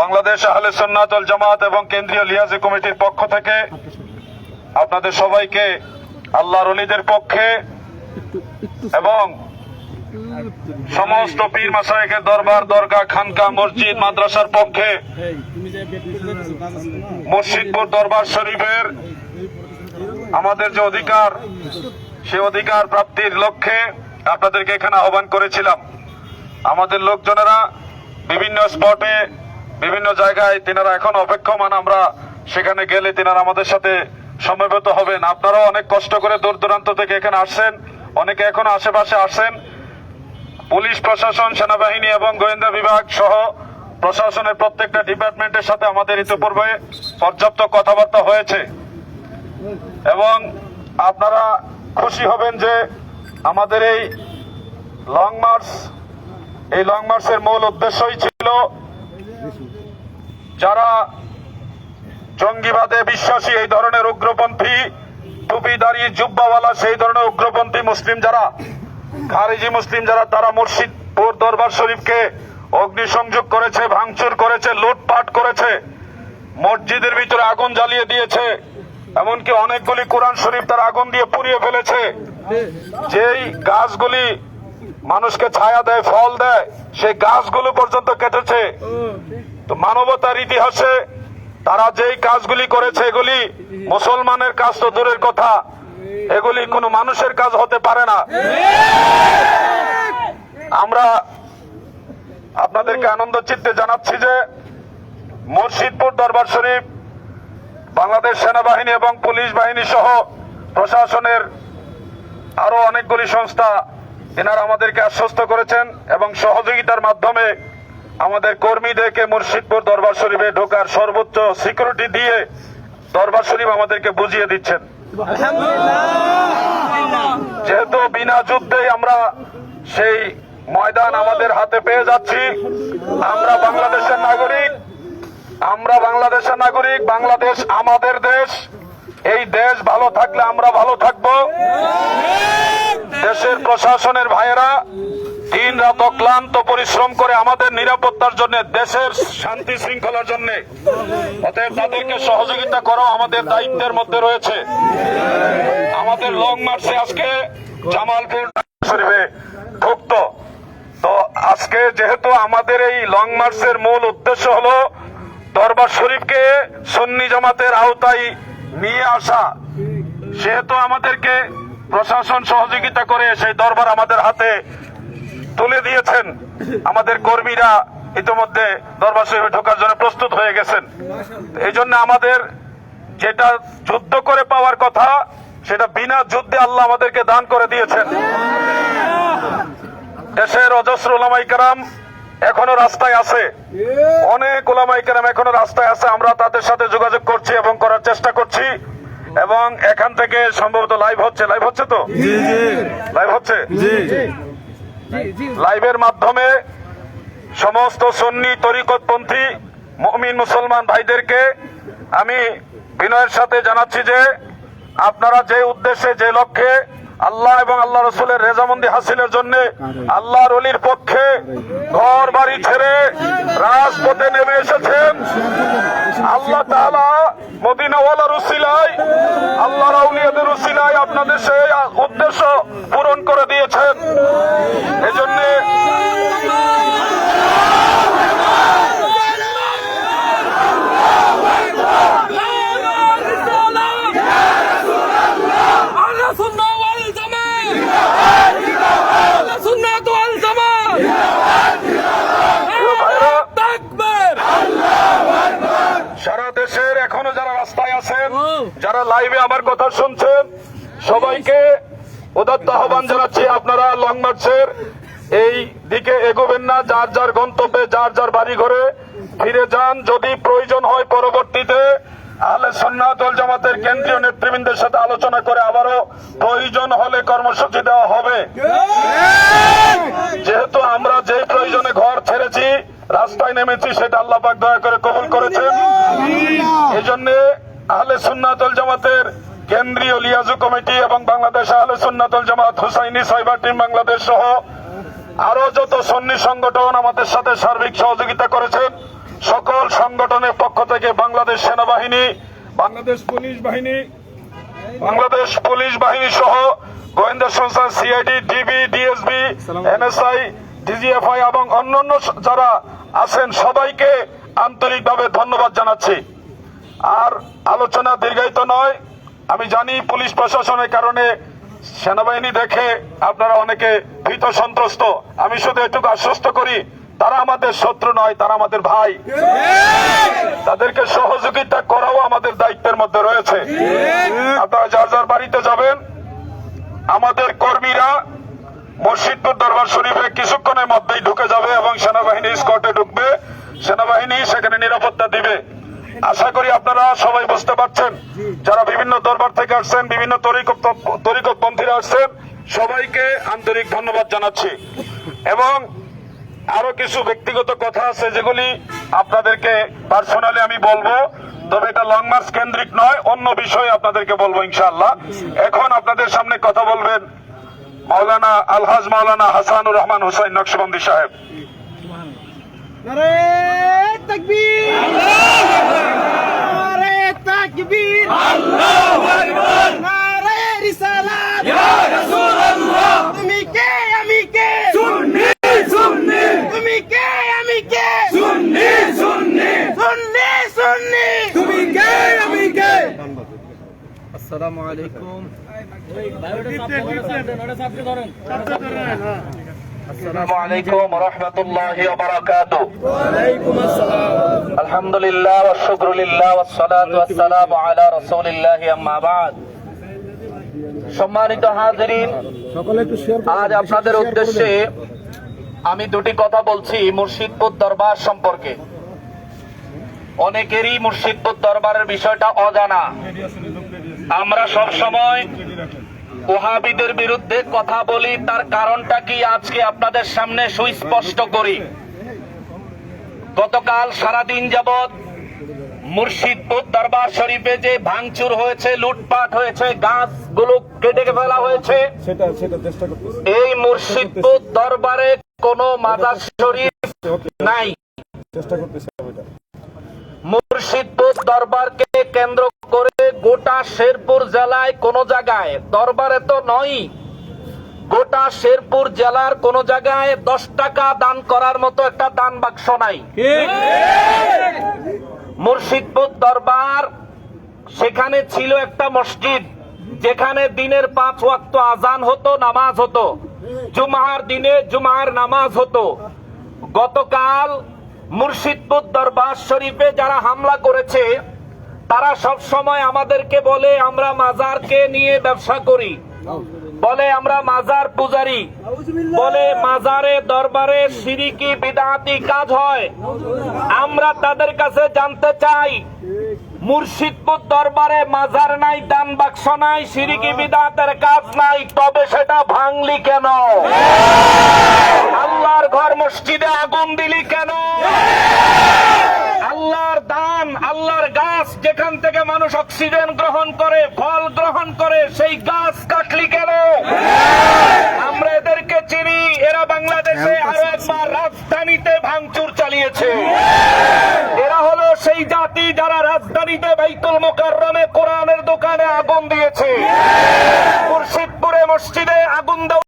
বাংলাদেশ আহলে সুন্নাতুল জামাত এবং কেন্দ্রীয় লিয়াজি কমিটির পক্ষ থেকে আপনাদের সবাইকে আল্লাহর অলিদের পক্ষে এবং সমস্ত পীর মাসায়েকের দরবার দরগা খানকা মসজিদ, মাদ্রাসার পক্ষে মুর্শিদপুর দরবার শরীফের আমাদের যে অধিকার, সে অধিকার প্রাপ্তির লক্ষ্যে আপনাদেরকে এখানে আহ্বান করেছিলাম। আমাদের লোকজনেরা বিভিন্ন স্পটে বিভিন্ন জায়গায় তিনারা এখন অপেক্ষমান। আমরা সেখানে গেলে তিনারা আমাদের সাথে সমবেত হবেন। আপনারাও অনেক কষ্ট করে দূর দূরান্ত থেকে এখানে আসছেন। অনেকে এখন আশেপাশে আসেন পুলিশ, প্রশাসন, সেনাবাহিনী এবং গোয়েন্দা বিভাগ সহ প্রশাসনের প্রত্যেকটা ডিপার্টমেন্টের সাথে আমাদের ইতিপূর্বে পর্যাপ্ত কথাবার্তা হয়েছে। এবং আপনারা খুশি হবেন যে আমাদের এই লং মার্চ, এই লং মার্চের মূল উদ্দেশ্যই ছিল জঙ্গিবাদে বিশ্বাসী এই ধরনের উগ্রপন্থী টুপিদারি জুব্বাওয়ালা সেই ধরনের উগ্রপন্থী মুসলিম যারা, খারিজি মুসলিম যারা, তারা মুর্শিদপুর দরবার শরীফকে অগ্নিসংযোগ করেছে, ভাঙচুর করেছে, লুটপাট করেছে, মসজিদের ভিতরে আগুন জ্বালিয়ে দিয়েছে, এমনকি অনেকগুলি কোরআন শরীফ তারা আগুন দিয়ে পুড়িয়ে ফেলেছে। যেই গাছগুলি মানুষকে ছায়া দেয়, ফল দেয়, সেই গাছগুলো পর্যন্ত কেটেছে। তো মানবতার ইতিহাসে তারা যেই কাজগুলি করেছে এগুলি মুসলমানের কাজ তো দূরের কথা। এগুলি কোনো মানুষের কাজ হতে পারে না। আমরা আপনাদেরকে আনন্দ চিত্তে জানাচ্ছি যে মুর্শিদপুর দরবার শরীফ, বাংলাদেশ সেনাবাহিনী এবং পুলিশ বাহিনী সহ প্রশাসনের আরও অনেকগুলি সংস্থা, এনারা আমাদেরকে আশ্বস্ত করেছেন এবং সহযোগিতার মাধ্যমে আমাদের কর্মীদেরকে মুর্শিদপুর দরবার শরীফে ঢোকার সর্বোচ্চ সিকিউরিটি দিয়ে দরবার শরীফ আমাদেরকে বুঝিয়ে দিচ্ছেন। যেহেতু বিনা যুদ্ধেই আমরা সেই ময়দান আমাদের হাতে পেয়ে যাচ্ছি আমরা বাংলাদেশের নাগরিক আমরা বাংলাদেশের নাগরিক বাংলাদেশ আমাদের দেশ এই দেশ ভালো থাকলে আমরা ভালো থাকব। দেশের প্রশাসনের ভাইয়েরা দিন রাত অক্লান্ত পরিশ্রম করে আমাদের নিরাপত্তার জন্য, দেশের শান্তি শৃঙ্খলার জন্য। অতএব তাদেরকে সহযোগিতা করা, আমাদের দায়িত্বের মধ্যে রয়েছে। আমাদের লং মার্চে আজকে জামালপুর শরীফে ঢুকতো তো আজকে যেহেতু আমাদের এই লং মার্চের মূল উদ্দেশ্য হলো দরবার শরীফকে সুন্নি জামাতের আওতায় নিয়ে আসা। সেহেতু আমাদেরকে প্রশাসন সহযোগিতা করে সেই দরবার আমাদের হাতে তুলে দিয়েছেন। আমাদের কর্মীরা ইতিমধ্যে দরবার শরীফে ঢোকার জন্য প্রস্তুত হয়ে গেছেন। এই জন্য আমাদের যেটা যুদ্ধ করে পাওয়ার কথা সেটা বিনা যুদ্ধে আল্লাহ আমাদেরকে দান করে দিয়েছেন। দেশের অজস্র ওলামাই কারাম এখনও রাস্তায় আছে। অনেক ওলামাই কারাম এখনও রাস্তায় আছে। আমরা তাদের সাথে যোগাযোগ করছি এবং করার চেষ্টা করছি। এবং এখান থেকে সম্ভবত লাইভ হচ্ছে। লাইভ হচ্ছে তো? লাইভ হচ্ছে? লাইভের মাধ্যমে সমস্ত সন্নি তরিকতপন্থী মমিন মুসলমান ভাইদেরকে আমি বিনয়ের সাথে জানাচ্ছি যে আপনারা যে উদ্দেশ্যে, যে লক্ষ্যে আল্লাহ এবং আল্লাহ রসুলের রেজামন্দি হাসিলের জন্য আল্লাহর অলির পক্ষে ঘর বাড়ি ছেড়ে রাজপথে নেমে এসেছেন। আল্লাহ মদিনাওয়ালা রুসিলায় আল্লাহ রাউলিয়াদের রুসিলায় আপনাদের সেই উদ্দেশ্য পূরণ করে দিয়েছেন। আমার কথা শুনছেন। সবাইকে উদাত্ত আহ্বান জানাচ্ছি আপনারা লং মার্চের এই দিকে এগোবেন না, যার যার গন্তব্যে, যার যার বাড়ি ঘরে ফিরে যান। যদি প্রয়োজন হয় পরবর্তীতে, আহলে সন্ন্যাতল জামাতের কেন্দ্রীয় নেতৃবৃন্দের সাথে আলোচনা করে আবারও প্রয়োজন হলে কর্মসূচি দেওয়া হবে। যেহেতু আমরা যে প্রয়োজনে ঘর ছেড়েছি, রাস্তায় নেমেছি, সেটা আল্লাহ পাক দয়া করে কবুল করেছেন এই জন্য আহলে সুন্নাতুল জামাতের কেন্দ্রীয় লিয়াজু কমিটি এবং বাংলাদেশ আহলে সুন্নাতুল জামাত হুসাইনি সাইবার টিম বাংলাদেশ সহ আরও যত সন্নি সংগঠন আমাদের সাথে সার্বিক সহযোগিতা করেছেন সকল সংগঠনের পক্ষ থেকে বাংলাদেশ সেনাবাহিনী বাংলাদেশ পুলিশ বাহিনী বাংলাদেশ পুলিশ বাহিনী সহ গোয়েন্দা সংস্থা CID DB DSB NSI DGFI এবং অন্যান্য যারা আছেন সবাইকে আন্তরিকভাবে ধন্যবাদ জানাচ্ছি। আর আলোচনা দীর্ঘায়িত নয়। আমি জানি পুলিশ প্রশাসনের কারণে সেনাবাহিনী দেখে আপনারা অনেকে ভীত সন্ত্রস্ত। আমি শুধু এটুকু আশ্বস্ত করি, তারা আমাদের শত্রু নয়, তারা আমাদের ভাই। তাদেরকে সহযোগিতা করাও আমাদের দায়িত্বের মধ্যে রয়েছে। আপনারা যার যার বাড়িতে যাবেন, আমাদের কর্মীরা মসজিদপুর দরবার শরীফে কিছুক্ষণের মধ্যেই ঢুকে যাবে এবং সেনাবাহিনী স্কটে ঢুকবে। সেনাবাহিনী সেখানে নিরাপত্তা দিবে। আশা করি আপনারা সবাই বুঝতে পারছেন। যারা বিভিন্ন দরবার থেকে আসছেন বিভিন্ন তরিকত পন্থীরা আসছেন সবাইকে আন্তরিক ধন্যবাদ জানাচ্ছি। এবং আরও কিছু ব্যক্তিগত কথা আছে যেগুলি আপনাদেরকে পার্সোনালি আমি বলব তবে এটা লং মার্চ কেন্দ্রিক নয় অন্য বিষয়ে আপনাদেরকে বলব ইনশাআল্লাহ। এখন আপনাদের সামনে কথা বলবেন মাওলানা আলহাজ মাওলানা হাসানুর রহমান হুসাইন নকশবন্দি সাহেব। নারে তাকবীর নারে তাকবীর নারে রিসালাত। তুমি কে আমি কে? সুন্নি সুন্নি। তুমি কে আমি কে? সুন্নি সুন্নি। সুন্নি সুন্নি। তুমি কে আমি কে? আসসালামু আলাইকুম। السلام عليكم ورحمة الله وبركاته ওয়ালাইকুম আসসালাম الحمد لله والشكر لله والصلاة والسلام على رسول الله أما بعد সম্মানিত হাজিরিন আজ আপনাদের উদ্দেশ্যে আমি দুটি কথা বলছি মুর্শিদপুর দরবার সম্পর্কে অনেকেরই মুর্শিদপুর দরবারের বিষয়টা অজানা আমরা সব সময় ওহাবিদের বিরুদ্ধে কথা বলি তার কারণটা কি আজকে আপনাদের সামনে সুস্পষ্ট করি? গতকাল সারাদিন যাবৎ মুর্শিদপুর দরবার শরীফে যে ভাঙচুর হয়েছে লুটপাট হয়েছে গাছগুলো কেটে ফেলা হয়েছে এই মুর্শিদপুর দরবারে কোনো মাদার শরীফ নাই। মুর্শিদপুর দরবারকে কেন্দ্র করে গোটা শেরপুর জেলায় কোন জায়গায় দরবারে তো নয় গোটা শেরপুর জেলার কোন জায়গায় দশ টাকা দান করার মতো একটা দান বাক্স নাই। মুর্শিদপুর দরবার সেখানে ছিল একটা মসজিদ যেখানে দিনের পাঁচ ওয়াক্ত আজান হতো নামাজ হতো। জুমার দিনে জুমার নামাজ হতো। গতকাল মুর্শিদপুর দরবার শরীফে যারা হামলা করেছে, তারা সব সময় আমাদেরকে বলে, আমরা মাজারকে নিয়ে ব্যবসা করি। বলে, আমরা মাজার পূজারি। বলে, মাজারে, দরবারে সিরিকি, বিদাতি কাজ হয়। আমরা তাদের কাছে জানতে চাই, মুর্শিদপুর দরবারে মাজার নাই, দান বাক্স নাই, সিরিকি, বিদাতের কাজ নাই, তবে সেটা ভাঙলি কেন? আল্লাহর ঘর মসজিদে আগুন দিলি কেন আল্লাহর দান আল্লাহর গাছ যেখান থেকে মানুষ অক্সিজেন গ্রহণ করে ফল গ্রহণ করে সেই গাছ কাটলি